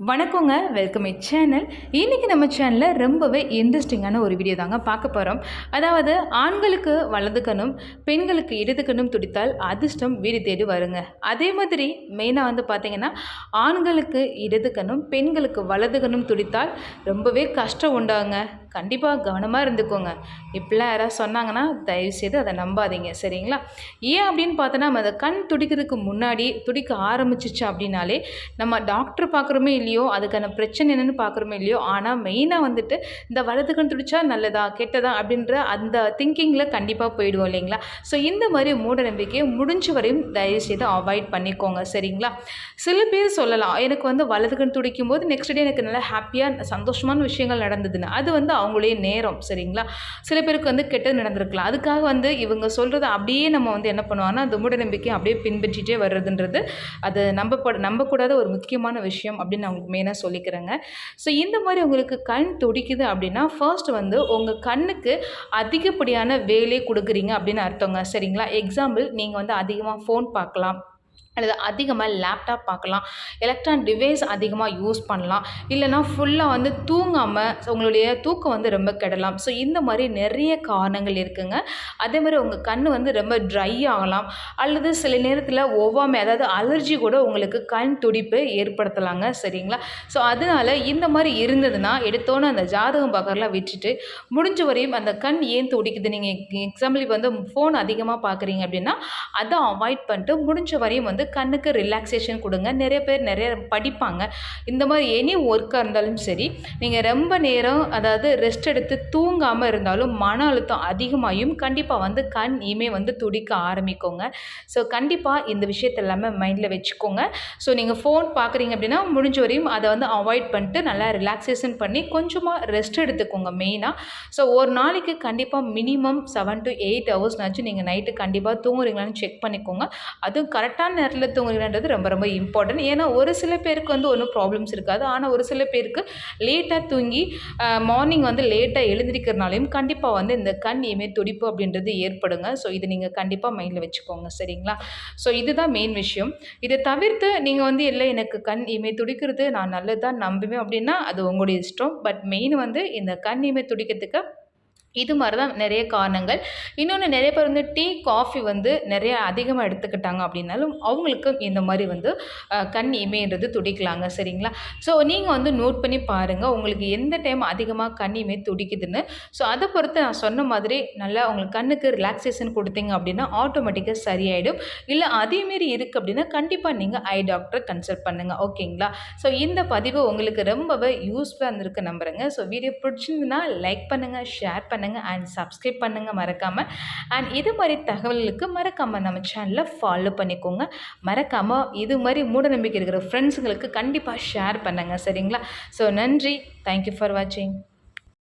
வணக்கங்க. Welcome my channel இன்றைக்கி நம்ம சேனலில் ரொம்பவே இன்ட்ரெஸ்டிங்கான ஒரு வீடியோ தாங்க பார்க்க போகிறோம் அதாவது ஆண்களுக்கு வலதுக்கணும் பெண்களுக்கு இடதுக்கணும் துடித்தால் அதிர்ஷ்டம் வீடு தேடி வருங்க. அதே மாதிரி மெயினாக வந்து பார்த்திங்கன்னா ஆண்களுக்கு இடதுக்கணும் பெண்களுக்கு வலது கணும் துடித்தால் ரொம்பவே கஷ்டம் உண்டாங்க. கண்டிப்பாக கவனமாக இருந்துக்கோங்க. இப்படிலாம் யாராவது சொன்னாங்கன்னா தயவுசெய்து அதை நம்பாதீங்க. சரிங்களா? ஏன் அப்படின்னு பார்த்தோன்னா நம்ம அதை கண் துடிக்கிறதுக்கு முன்னாடி துடிக்க ஆரம்பிச்சிச்சு அப்படின்னாலே நம்ம டாக்டர் பார்க்குறோமே இல்லையோ அதுக்கான பிரச்சனை என்னென்னு பார்க்குறோமே இல்லையோ ஆனால் மெயினாக வந்துட்டு இந்த வலது கண் துடிச்சா நல்லதா கெட்டதா அப்படின்ற அந்த திங்கிங்கில் கண்டிப்பாக போயிடுவோம் இல்லைங்களா? ஸோ இந்த மாதிரி மூட நம்பிக்கையை முடிஞ்ச வரையும் தயவுசெய்து அவாய்ட் பண்ணிக்கோங்க. சரிங்களா? சில பேர் சொல்லலாம் எனக்கு வந்து வலது கண் துடிக்கும் போது நெக்ஸ்ட் டே எனக்கு நல்லா ஹாப்பியாக சந்தோஷமான விஷயங்கள் நடந்ததுன்னு. அது வந்து அவங்களுடைய நேரம் சரிங்களா? சில பேருக்கு வந்து கெட்டது நடந்திருக்கலாம். அதுக்காக வந்து இவங்க சொல்கிறத அப்படியே நம்ம வந்து என்ன பண்ணுவாங்கன்னா அந்த மூட நம்பிக்கை அப்படியே பின்பற்றிட்டே வர்றதுன்றது அது நம்பப்பட நம்பக்கூடாத ஒரு முக்கியமான விஷயம் அப்படின்னு நான் உங்களுக்கு மெயினாக சொல்லிக்கிறேங்க. ஸோ இந்த மாதிரி உங்களுக்கு கண் துடிக்குது அப்படின்னா ஃபர்ஸ்ட் வந்து உங்கள் கண்ணுக்கு அதிகப்படியான வேலை கொடுக்குறீங்க அப்படின்னு அர்த்தங்க சரிங்களா? எக்ஸாம்பிள் நீங்கள் வந்து அதிகமாக ஃபோன் பார்க்கலாம். அல்லது அதிகமாக லேப்டாப் பார்க்கலாம். எலக்ட்ரான் டிவைஸ் அதிகமாக யூஸ் பண்ணலாம். இல்லைனா ஃபுல்லாக வந்து தூங்காமல் உங்களுடைய தூக்கம் வந்து ரொம்ப கெடலாம். ஸோ இந்த மாதிரி நிறைய காரணங்கள் இருக்குங்க. அதே மாதிரி உங்கள் கண் வந்து ரொம்ப ட்ரை ஆகலாம். அல்லது சில நேரத்தில் ஒவ்வாமை அதாவது அலர்ஜி கூட உங்களுக்கு கண் துடிப்பு ஏற்படுத்தலாங்க. சரிங்களா? ஸோ அதனால் இந்த மாதிரி இருந்ததுன்னா எடுத்தோன்னே அந்த ஜாதகம் பார்க்கறலாம் விட்டுட்டு முடிஞ்ச வரையும் அந்த கண் ஏன் துடிக்குது? நீங்கள் எக்ஸாம்பிள் இப்போ வந்து ஃபோன் அதிகமாக பார்க்குறீங்க அப்படின்னா அதை அவாய்ட் பண்ணிட்டு முடிஞ்ச வரையும் வந்து கண்ணுக்கு ரிலாக்ஸேஷன் கொடுங்க. நிறைய பேர் நிறைய படிப்பாங்க. இந்த மாதிரி எனி ஒர்க்காக இருந்தாலும் சரி நீங்கள் ரொம்ப நேரம் அதாவது ரெஸ்ட் எடுத்து தூங்காமல் இருந்தாலும் மன அழுத்தம் அதிகமாகும் கண்டிப்பாக வந்து கண் இமே வந்து துடிக்க ஆரம்பிக்குங்க. ஸோ கண்டிப்பாக இந்த விஷயத்த எல்லாமே மைண்டில் வச்சுக்கோங்க. ஸோ நீங்கள் ஃபோன் பார்க்குறீங்க அப்படின்னா முடிஞ்ச வரையும் அதை வந்து அவாய்ட் பண்ணிட்டு நல்லா ரிலாக்ஸேஷன் பண்ணி கொஞ்சமாக ரெஸ்ட் எடுத்துக்கோங்க மெயினாக ஸோ ஒரு நாளைக்கு கண்டிப்பாக மினிமம் செவன் டு எயிட் ஹவர்ஸ்னாச்சும் நீங்கள் நைட்டு கண்டிப்பாக தூங்குறீங்களான்னு செக் பண்ணிக்கோங்க. அதுவும் கரெக்டான நேரத்தில் நேரத்தில் தூங்குறீங்கன்றது ரொம்ப ரொம்ப இம்பார்ட்டன்ட் ஏன்னா ஒரு சில பேருக்கு வந்து ஒன்றும் ப்ராப்ளம்ஸ் இருக்காது. ஆனால் ஒரு சில பேருக்கு லேட்டாக தூங்கி மார்னிங் வந்து லேட்டாக எழுந்திருக்கிறனாலையும் கண்டிப்பாக வந்து இந்த கண் இமே துடிப்பு அப்படின்றது ஏற்படுங்க. ஸோ இது நீங்கள் கண்டிப்பாக மைண்டில் வச்சுக்கோங்க. சரிங்களா? ஸோ இதுதான் மெயின் விஷயம். இதை தவிர்த்து நீங்கள் வந்து இல்லை எனக்கு கண் இமை துடிக்கிறது நான் நல்லதாக நம்புவேன் அப்படின்னா அது உங்களுடைய இஷ்டம். பட் மெயின் வந்து இந்த கண் இமை துடிக்கிறதுக்கு இது மாதிரி தான் நிறைய காரணங்கள். இன்னொன்று நிறைய பேர் வந்து டீ காஃபி வந்து நிறைய அதிகமாக எடுத்துக்கிட்டாங்க அப்படின்னாலும் அவங்களுக்கு இந்த மாதிரி வந்து கண் இமைன்றது துடிக்கலாங்க. சரிங்களா? ஸோ நீங்கள் வந்து நோட் பண்ணி பாருங்கள் உங்களுக்கு எந்த டைம் அதிகமாக கண் இமை துடிக்குதுன்னு. ஸோ அதை பொறுத்து நான் சொன்ன மாதிரி நல்லா உங்களுக்கு கண்ணுக்கு ரிலாக்ஸேஷன் கொடுத்தீங்க அப்படின்னா ஆட்டோமேட்டிக்காக சரியாயிடும். இல்லை அதேமாரி இருக்குது அப்படின்னா கண்டிப்பாக நீங்கள் ஐ டாக்டரை கன்சல்ட் பண்ணுங்கள் ஓகேங்களா? ஸோ இந்த பதிவு உங்களுக்கு ரொம்பவே யூஸ்ஃபுல்லாக இருந்திருக்கு நம்புகிறேங்க ஸோ வீடியோ பிடிச்சிருந்துன்னா லைக் பண்ணுங்கள் ஷேர் பண்ணுங்கள் பண்ணுங்கள் அண்ட் சப்ஸ்கிரைப் பண்ணுங்கள் மறக்காமல் அண்ட் இது மாதிரி தகவல்களுக்கு மறக்காமல் நம்ம சேனலில் ஃபாலோ பண்ணிக்கோங்க. மறக்காமல் இது மாதிரி மூட நம்பிக்கை இருக்கிற ஃப்ரெண்ட்ஸுங்களுக்கு கண்டிப்பாக ஷேர் பண்ணுங்கள் சரிங்களா? ஸோ நன்றி. தேங்க்யூ ஃபார் வாட்சிங்